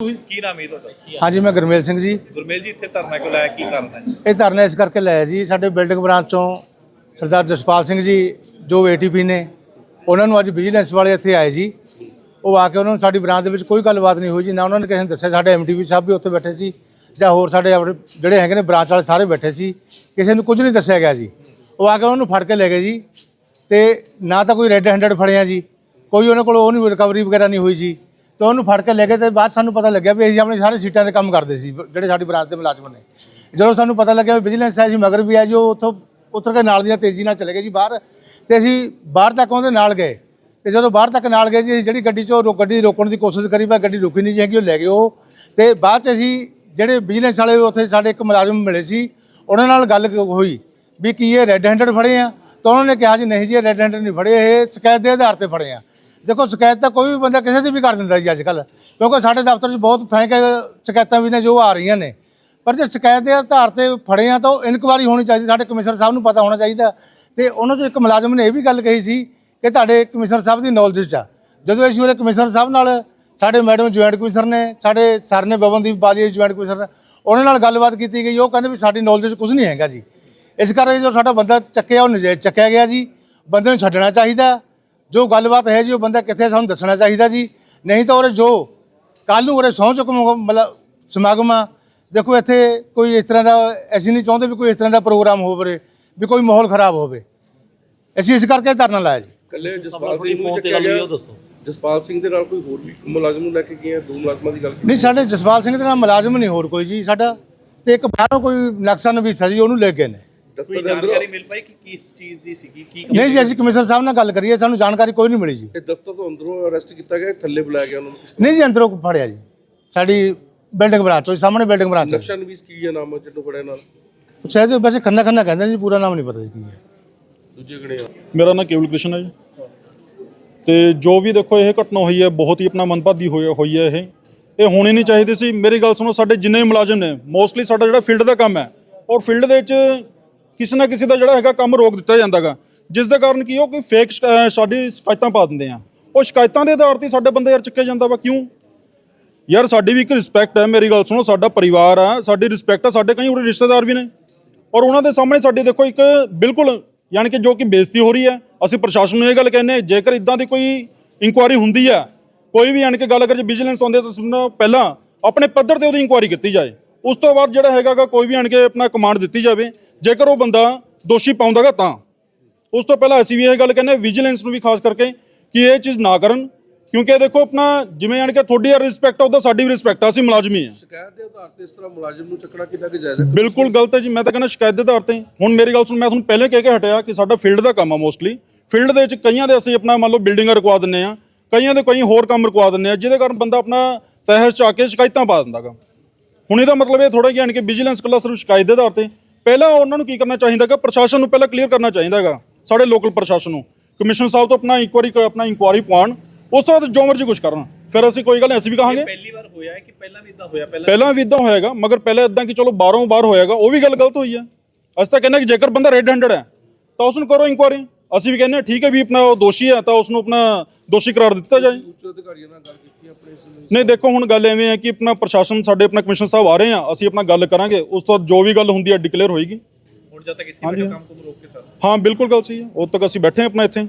ਕੀ ਨਾਮ ਹੈ ਤੁਹਾਡਾ? ਹਾਂਜੀ ਮੈਂ ਗੁਰਮੇਲ ਸਿੰਘ ਜੀ। ਗੁਰਮੇਲ ਜੀ ਇੱਥੇ ਧਰਨਾ ਕਿਉਂ ਲਾਇਆ? ਕੀ ਕਾਰਨ ਹੈ? ਇਹ ਧਰਨਾ ਇਸ ਕਰਕੇ ਲਾਇਆ ਜੀ ਸਾਡੇ ਬਿਲਡਿੰਗ ਬ੍ਰਾਂਚ ਚੋਂ ਸਰਦਾਰ ਜਸਪਾਲ ਸਿੰਘ ਜੀ ਜੋ ਏਟੀਪੀ ਨੇ ਉਹਨਾਂ ਨੂੰ ਅੱਜ ਵਿਜੀਲੈਂਸ ਵਾਲੇ ਇੱਥੇ ਆਏ ਜੀ। ਉਹ ਆ ਕੇ ਉਹਨਾਂ ਨੂੰ ਸਾਡੀ ਬ੍ਰਾਂਚ ਦੇ ਵਿੱਚ ਕੋਈ ਗੱਲਬਾਤ ਨਹੀਂ ਹੋਈ ਜੀ ਨਾ ਉਹਨਾਂ ਨੇ ਕਿਸੇ ਨੂੰ ਦੱਸਿਆ ਸਾਡੇ ਐਮਟੀਵੀ ਸਾਹਿਬ ਵੀ ਉੱਥੇ ਬੈਠੇ ਸੀ ਜਾਂ ਹੋਰ ਸਾਡੇ ਜਿਹੜੇ ਹੈਗੇ ਨੇ ਬ੍ਰਾਂਚ ਵਾਲੇ ਸਾਰੇ ਬੈਠੇ ਸੀ ਕਿਸੇ ਨੂੰ ਕੁਝ ਨਹੀਂ ਦੱਸਿਆ ਗਿਆ ਜੀ। ਉਹ ਆ ਕੇ ਉਹਨੂੰ ਫੜ ਕੇ ਲੈ ਗਏ ਜੀ ਤੇ ਨਾ ਤਾਂ ਕੋਈ ਰੈੱਡ ਹੈਂਡਡ ਫੜਿਆ ਜੀ ਕੋਈ ਉਹਨਾਂ ਕੋਲ ਉਹ ਨਹੀਂ ਰਿਕਵਰੀ ਵਗੈਰਾ ਨਹੀਂ ਹੋਈ ਜੀ। ਤੇ ਉਹਨੂੰ ਫੜ ਕੇ ਲੈ ਗਏ ਤੇ ਬਾਅਦ ਸਾਨੂੰ ਪਤਾ ਲੱਗਿਆ ਵੀ ਅਸੀਂ ਆਪਣੀ ਸਾਰੇ ਸੀਟਾਂ ਤੇ ਕੰਮ ਕਰਦੇ ਸੀ, ਜਿਹੜੇ ਸਾਡੀ ਬਰਾਤ ਦੇ ਮੁਲਾਜ਼ਮ ਨੇ। ਜਦੋਂ ਸਾਨੂੰ ਪਤਾ ਲੱਗਿਆ ਵੀ ਵਿਜੀਲੈਂਸ ਹੈ ਸੀ ਮਗਰ ਵੀ ਆ ਜੀ, ਉਹ ਉੱਥੋਂ ਉਤਰ ਕੇ ਨਾਲ ਦੀਆਂ ਤੇਜ਼ੀ ਨਾਲ ਚਲੇ ਗਏ ਜੀ ਬਾਹਰ ਤੇ ਅਸੀਂ ਬਾਹਰ ਤੱਕ ਉਹਦੇ ਨਾਲ ਗਏ। ਤੇ ਜਦੋਂ ਬਾਹਰ ਤੱਕ ਨਾਲ ਗਏ ਜੀ, ਅਸੀਂ ਜਿਹੜੀ ਗੱਡੀ ਚੋਂ ਰੋ- ਗੱਡੀ ਰੋਕਣ ਦੀ ਕੋਸ਼ਿਸ਼ ਕਰੀ, ਪਰ ਗੱਡੀ ਰੁਕੀ ਨਹੀਂ ਜੀ ਹੈਗੀ, ਉਹ ਲੈ ਗਏ ਉਹ। ਤੇ ਬਾਅਦ ਚ ਅਸੀਂ ਜਿਹੜੇ ਵਿਜੀਲੈਂਸ ਵਾਲੇ ਉੱਥੇ ਸਾਡੇ ਇੱਕ ਮੁਲਾਜ਼ਮ ਮਿਲੇ ਸੀ, ਉਹਨਾਂ ਨਾਲ ਗੱਲ ਕ- ਹੋਈ ਵੀ ਕੀ ਇਹ ਰੈੱਡ ਹੈਂਡਡ ਫੜੇ ਆ? ਤਾਂ ਉਹਨਾਂ ਨੇ ਕਿਹਾ ਜੀ, ਨਹੀਂ ਜੀ, ਇਹ ਰੈੱਡ ਹੈਂਡਡ ਨਹੀਂ ਫੜੇ, ਇਹ ਸ਼ਿਕਾਇਤ ਦੇ ਆਧਾਰ ਤੇ ਫੜੇ ਆ। ਦੇਖੋ, ਸ਼ਿਕਾਇਤ ਤਾਂ ਕੋਈ ਵੀ ਬੰਦਾ ਕਿਸੇ ਦੀ ਵੀ ਕਰ ਦਿੰਦਾ ਜੀ ਅੱਜ ਕੱਲ ਕਿਉਂਕਿ ਸਾਡੇ ਦਫ਼ਤਰ 'ਚ ਬਹੁਤ ਫੈਂਕ ਸ਼ਿਕਾਇਤਾਂ ਵੀ ਨੇ ਜੋ ਆ ਰਹੀਆਂ ਨੇ। ਪਰ ਜੇ ਸ਼ਿਕਾਇਤ ਦੇ ਆਧਾਰ ਤੇ ਫੜੇ ਆ ਤਾਂ ਉਹ ਇਨਕੁਆਰੀ ਹੋਣੀ ਚਾਹੀਦੀ, ਸਾਡੇ ਕਮਿਸ਼ਨਰ ਸਾਹਿਬ ਨੂੰ ਪਤਾ ਹੋਣਾ ਚਾਹੀਦਾ। ਤੇ ਉਹਨਾਂ 'ਚੋਂ ਇੱਕ ਮੁਲਾਜ਼ਮ ਨੇ ਇਹ ਵੀ ਗੱਲ ਕਹੀ ਸੀ ਕਿ ਤੁਹਾਡੇ ਕਮਿਸ਼ਨਰ ਸਾਹਿਬ ਦੀ ਨੌਲੇਜ 'ਚ ਆ। ਜਦੋਂ ਇਸ ਵੇਲੇ ਕਮਿਸ਼ਨਰ ਸਾਹਿਬ ਨਾਲ ਸਾਡੇ ਮੈਡਮ ਜੁਆਇੰਟ ਕਮਿਸ਼ਨਰ ਨੇ, ਸਾਡੇ ਸਰ ਨੇ ਬਵਨਦੀਪ ਬਾਜੀ ਜੁਆਇੰਟ ਕਮਿਸ਼ਨਰ ਉਹਨਾਂ ਨਾਲ ਗੱਲਬਾਤ ਕੀਤੀ ਗਈ। ਉਹ ਕਹਿੰਦੇ ਵੀ ਸਾਡੀ ਨੌਲੇਜ 'ਚ ਕੁਝ ਨਹੀਂ ਹੈਗਾ ਜੀ। ਇਸ ਕਰਕੇ ਜੋ ਸਾਡਾ ਬੰਦਾ ਚੱਕਿਆ, ਉਹ ਨਜਾਇਜ਼ ਚੱਕਿਆ ਗਿਆ ਜੀ। ਬੰਦੇ ਨੂੰ ਛੱਡਣਾ ਚਾਹੀਦਾ। ਜੋ ਗੱਲਬਾਤ ਹੈ ਜੀ ਉਹ ਬੰਦਾ ਕਿੱਥੇ ਸਾਨੂੰ ਦੱਸਣਾ ਚਾਹੀਦਾ ਜੀ। ਨਹੀਂ ਤਾਂ ਉਹਦੇ ਜੋ ਕੱਲ ਨੂੰ ਉਹਦੇ ਸਹੁੰ ਚੁੱਕ ਮਤਲਬ ਸਮਾਗਮ ਆ। ਦੇਖੋ ਇੱਥੇ ਕੋਈ ਇਸ ਤਰ੍ਹਾਂ ਦਾ ਅਸੀਂ ਨਹੀਂ ਚਾਹੁੰਦੇ ਵੀ ਕੋਈ ਇਸ ਤਰ੍ਹਾਂ ਦਾ ਪ੍ਰੋਗਰਾਮ ਹੋਵੇ ਵੀ ਕੋਈ ਮਾਹੌਲ ਖਰਾਬ ਹੋਵੇ। ਅਸੀਂ ਇਸ ਕਰਕੇ ਧਰਨਾ ਲਾਇਆ ਜੀ। ਕੱਲੇ ਜਸਪਾਲ ਸਿੰਘ ਨੂੰ ਚੱਕਿਆ ਗਿਆ। ਜਸਪਾਲ ਸਿੰਘ ਦੇ ਨਾਲ ਕੋਈ ਹੋਰ ਵੀ ਮੁਲਾਜ਼ਮ ਨੂੰ ਲੈ ਕੇ ਗਏ ਆ? ਦੋ ਮੁਲਾਜ਼ਮਾਂ ਦੀ ਗੱਲ ਕੀਤੀ। ਨਹੀਂ ਸਾਡੇ ਜਸਪਾਲ ਸਿੰਘ ਦੇ ਨਾਲ ਮੁਲਾਜ਼ਮ ਨਹੀਂ ਹੋਰ ਕੋਈ ਜੀ। ਸਾਡਾ ਤੇ ਇੱਕ ਬਾਹਰੋਂ ਕੋਈ ਨਕਸ਼ਾ ਨਵੀਸਾ ਜੀ ਉਹਨੂੰ ਲੈ ਗਏ ਨੇ। ਕੋਈ ਦਫ਼ਤਰ ਦੇ ਅੰਦਰ ਜਾਣਕਾਰੀ ਮਿਲ ਪਾਈ ਕਿ ਕਿਸ ਚੀਜ਼ ਦੀ ਸੀਗੀ ਕੀ ਨਹੀਂ ਜੀ ਅਸੀਂ ਕਮਿਸ਼ਨਰ ਸਾਹਿਬ ਨਾਲ ਗੱਲ ਕਰੀਏ ਸਾਨੂੰ ਜਾਣਕਾਰੀ ਕੋਈ ਨਹੀਂ ਮਿਲੀ ਜੀ। ਇਹ ਦਫ਼ਤਰ ਤੋਂ ਅੰਦਰੋਂ ਅਰੈਸਟ ਕੀਤਾ ਗਿਆ ਥੱਲੇ ਬੁਲਾਇਆ ਗਿਆ ਉਹਨਾਂ ਨੂੰ ਕਿਸ ਨਹੀਂ ਜੀ ਅੰਦਰੋਂ ਫੜਿਆ ਜੀ। ਸਾਡੀ ਬਿਲਡਿੰਗ ਬ੍ਰਾਂਚ ਤੋਂ ਸਾਹਮਣੇ ਬਿਲਡਿੰਗ ਬ੍ਰਾਂਚ ਹੈ ਨਕਸ਼ਾ ਨਵੀਸ ਕੀ ਹੈ ਨਾਮ ਜਿਹਨੂੰ ਫੜਿਆ ਨਾਲ? ਸ਼ਾਇਦ ਵੈਸੇ ਖੰਨਾ ਖੰਨਾ ਕਹਿੰਦੇ ਨੇ ਜੀ ਪੂਰਾ ਨਾਮ ਨਹੀਂ ਪਤਾ ਜੀ ਕੀ ਹੈ। ਦੂਜੇ ਗਣੇ ਆ? ਮੇਰਾ ਨਾਮ ਕੇਵਲ ਕ੍ਰਿਸ਼ਨ ਹੈ ਜੀ। ਤੇ ਜੋ ਵੀ ਦੇਖੋ ਇਹ ਘਟਨਾ ਹੋਈ ਹੈ ਬਹੁਤ ਹੀ ਆਪਣਾ ਮਨਪਾਦੀ ਹੋਈ ਹੋਈ ਹੈ ਇਹ। ਇਹ ਹੋਣੀ ਨਹੀਂ ਚਾਹੀਦੀ ਸੀ। ਮੇਰੀ ਗੱਲ ਸੁਣੋ ਸਾਡੇ ਜਿੰਨੇ ਵੀ ਮੁਲਾਜ਼ਮ ਨੇ ਮੋਸਟਲੀ ਸਾਡਾ ਜਿਹੜਾ ਫੀਲਡ ਦਾ ਕੰਮ ਹੈ ਔਰ ਫੀਲਡ ਦੇ ਵਿੱਚ ਕਿਸੇ ਨਾ ਕਿਸੇ ਦਾ ਜਿਹੜਾ ਹੈਗਾ ਕੰਮ ਰੋਕ ਦਿੱਤਾ ਜਾਂਦਾਗਾ। ਜਿਸ ਦੇ ਕਾਰਨ ਕੀ ਉਹ ਕੋਈ ਫੇਕ ਸਾਡੀ ਸ਼ਿਕਾਇਤਾਂ ਪਾ ਦਿੰਦੇ ਆ। ਉਹ ਸ਼ਿਕਾਇਤਾਂ ਦੇ ਆਧਾਰ ਤੇ ਸਾਡੇ ਬੰਦੇ ਯਾਰ ਚੱਕਿਆ ਜਾਂਦਾ ਵਾ, ਕਿਉਂ? ਯਾਰ ਸਾਡੀ ਵੀ ਇੱਕ ਰਿਸਪੈਕਟ ਹੈ ਮੇਰੀ ਗੱਲ ਸੁਣੋ, ਸਾਡਾ ਪਰਿਵਾਰ ਆ, ਸਾਡੀ ਰਿਸਪੈਕਟ ਆ, ਸਾਡੇ ਕਈ ਉਰੇ ਰਿਸ਼ਤੇਦਾਰ ਵੀ ਨੇ। ਔਰ ਉਹਨਾਂ ਦੇ ਸਾਹਮਣੇ ਸਾਡੇ ਦੇਖੋ ਇੱਕ ਬਿਲਕੁਲ ਯਾਨੀ ਕਿ ਜੋ ਕਿ ਬੇਇੱਜ਼ਤੀ ਹੋ ਰਹੀ ਹੈ। ਅਸੀਂ ਪ੍ਰਸ਼ਾਸਨ ਨੂੰ ਇਹ ਗੱਲ ਕਹਿੰਦੇ ਜੇਕਰ ਇਦਾਂ ਦੀ ਕੋਈ ਇਨਕੁਆਇਰੀ ਹੁੰਦੀ ਹੈ ਕੋਈ ਵੀ ਯਾਨੀ ਕਿ ਗੱਲ ਅਗਰ ਜੇ ਵਿਜੀਲੈਂਸ ਆਉਂਦੇ ਤਾਂ ਸੁਣੋ ਪਹਿਲਾਂ ਆਪਣੇ ਪੱਧਰ ਤੇ ਉਹਦੀ ਇਨਕੁਆਇਰੀ ਕੀਤੀ ਜਾਏ। ਉਸ ਤੋਂ ਬਾਅਦ ਜਿਹੜਾ ਹੈਗਾ ਗਾ ਕੋਈ ਵੀ ਯਾਨੀ ਕਿ ਆਪਣਾ ਕਮਾਂਡ ਦਿੱਤੀ ਜਾਵੇ ਜੇਕਰ ਉਹ ਬੰਦਾ ਦੋਸ਼ੀ ਪਾਉਂਦਾਗਾ ਤਾਂ। ਉਸ ਤੋਂ ਪਹਿਲਾਂ ਅਸੀਂ ਵੀ ਇਹ ਗੱਲ ਕਹਿੰਦੇ ਵਿਜੀਲੈਂਸ ਨੂੰ ਵੀ ਖਾਸ ਕਰਕੇ ਕਿ ਇਹ ਚੀਜ਼ ਨਾ ਕਰਨ ਕਿਉਂਕਿ ਇਹ ਦੇਖੋ ਆਪਣਾ ਜਿਵੇਂ ਯਾਨੀ ਕਿ ਤੁਹਾਡੀ ਰਿਸਪੈਕਟ ਆ ਉਹਦਾ ਸਾਡੀ ਵੀ ਰਿਸਪੈਕਟ ਆ ਅਸੀਂ ਮੁਲਾਜ਼ਮੀ ਹਾਂ ਸ਼ਿਕਾਇਤ ਦੇ ਆਧਾਰ ਤੇ ਇਸ ਤਰ੍ਹਾਂ ਮੁਲਾਜ਼ਮ ਨੂੰ ਚੱਕਣਾ ਕਿੰਨਾ ਕਿ ਜਾਇਜ਼ ਹੈ? ਬਿਲਕੁਲ ਗਲਤ ਹੈ ਜੀ ਮੈਂ ਤਾਂ ਕਹਿੰਦਾ ਸ਼ਿਕਾਇਤ ਦੇ ਆਧਾਰ ਤੇ। ਹੁਣ ਮੇਰੀ ਗੱਲ ਸੁਣ ਮੈਂ ਤੁਹਾਨੂੰ ਪਹਿਲੇ ਕਹਿ ਕੇ ਹਟਿਆ ਕਿ ਸਾਡਾ ਫੀਲਡ ਦਾ ਕੰਮ ਆ ਮੋਸਟਲੀ ਫੀਲਡ ਦੇ ਵਿੱਚ ਕਈਆਂ ਦੇ ਅਸੀਂ ਆਪਣਾ ਮੰਨ ਲਓ ਬਿਲਡਿੰਗਾਂ ਰੁਕਵਾ ਦਿੰਨੇ ਆ ਕਈਆਂ ਦੇ ਕਈ ਹੋਰ ਕੰਮ ਰੁਕਵਾ ਦਿੰਨੇ ਆ ਜਿਹਦੇ ਕਾਰਨ ਬੰਦਾ ਆਪਣਾ ਤਹਿਸ ਚ ਆ ਕੇ ਸ਼ਿਕਾਇਤਾਂ ਪਾ ਦਿੰਦਾਗਾ। ਹੁਣ ਇਹਦਾ ਮਤਲਬ ਇਹ ਥੋੜਾ ਜਿਹਾ ਕਿ ਵਿਜੀਲੈਂਸ ਕੱਲਾ ਸਿਰਫ ਸ਼ਿਕਾਇਤ ਦੇ ਆਧਾਰ ਤੇ ਪਹਿਲਾਂ ਉਹਨਾਂ ਨੂੰ ਕੀ ਕਰਨਾ ਚਾਹੀਦਾਗਾ ਪ੍ਰਸ਼ਾਸਨ ਨੂੰ ਪਹਿਲਾਂ ਕਲੀਅਰ ਕਰਨਾ ਚਾਹੀਦਾਗਾ ਸਾਡੇ ਲੋਕਲ ਪ੍ਰਸ਼ਾਸਨ ਨੂੰ। ਕਮਿਸ਼ਨ ਸਾਹਿਬ ਤੋਂ ਆਪਣਾ ਇਨਕੁਆਰੀ ਆਪਣਾ ਇਨਕੁਆਰੀ ਪਾਉਣ ਉਸ ਤੋਂ ਬਾਅਦ ਜੋ ਮਰਜ਼ੀ ਕੁਝ ਕਰਨ। ਫਿਰ ਅਸੀਂ ਕੋਈ ਗੱਲ ਨਹੀਂ ਅਸੀਂ ਵੀ ਕਹਾਂਗੇ। ਪਹਿਲੀ ਵਾਰ ਹੋਇਆ ਹੈ ਕਿ ਪਹਿਲਾਂ ਵੀ ਇਦਾਂ ਹੋਇਆ? ਪਹਿਲਾਂ ਪਹਿਲਾਂ ਵੀ ਇਦਾਂ ਹੋਏਗਾ ਮਗਰ ਪਹਿਲਾਂ ਇਦਾਂ ਕਿ ਚਲੋ ਬਾਹਰੋਂ ਬਾਹਰ ਹੋਏਗਾ ਉਹ ਵੀ ਗੱਲ ਗਲਤ ਹੋਈ ਹੈ। ਅਸੀਂ ਤਾਂ ਕਹਿੰਦੇ ਕਿ ਜੇਕਰ ਬੰਦਾ ਰੈੱਡ ਹੈਂਡਡ ਹੈ ਤਾਂ ਉਸ ਨੂੰ ਕਰੋ ਇਨਕੁਆਰੀ ਅਸੀਂ ਵੀ ਕਹਿੰਦੇ ਹਾਂ ਠੀਕ ਹੈ ਵੀ ਆਪਣਾ ਉਹ ਦੋਸ਼ੀ ਹੈ ਤਾਂ ਉਸ ਨੂੰ ਆਪਣਾ ਦੋਸ਼ੀ ਕਰਾਰ ਦਿੱਤਾ ਜਾਏ। ਉੱਚ ਅਧਿਕਾਰੀਆਂ ਨਾਲ ਗੱਲ ਕੀਤੀ ਆਪਣੇ ਇਸ ਨੂੰ ਨਹੀਂ ਦੇਖੋ ਹੁਣ ਗੱਲ ਐਵੇਂ ਹੈ ਕਿ ਆਪਣਾ ਪ੍ਰਸ਼ਾਸਨ ਸਾਡੇ ਆਪਣਾ ਕਮਿਸ਼ਨ ਸਾਹਿਬ ਆ ਰਹੇ ਆ ਅਸੀਂ ਆਪਣਾ ਗੱਲ ਕਰਾਂਗੇ। ਉਸ ਤੋਂ ਬਾਅਦ ਜੋ ਵੀ ਗੱਲ ਹੁੰਦੀ ਹੈ ਡਿਕਲੇਅਰ ਹੋਏਗੀ। ਹੁਣ ਜਦ ਤੱਕ ਇੱਥੇ ਬੈਠੇ ਕੰਮ ਕੁਮ ਰੋਕ ਕੇ ਸਰ। ਹਾਂ ਬਿਲਕੁਲ ਗੱਲ ਸਹੀ ਹੈ। ਉਦੋਂ ਤੱਕ ਅਸੀਂ ਬੈਠੇ ਹਾਂ ਆਪਣਾ ਇੱਥੇ।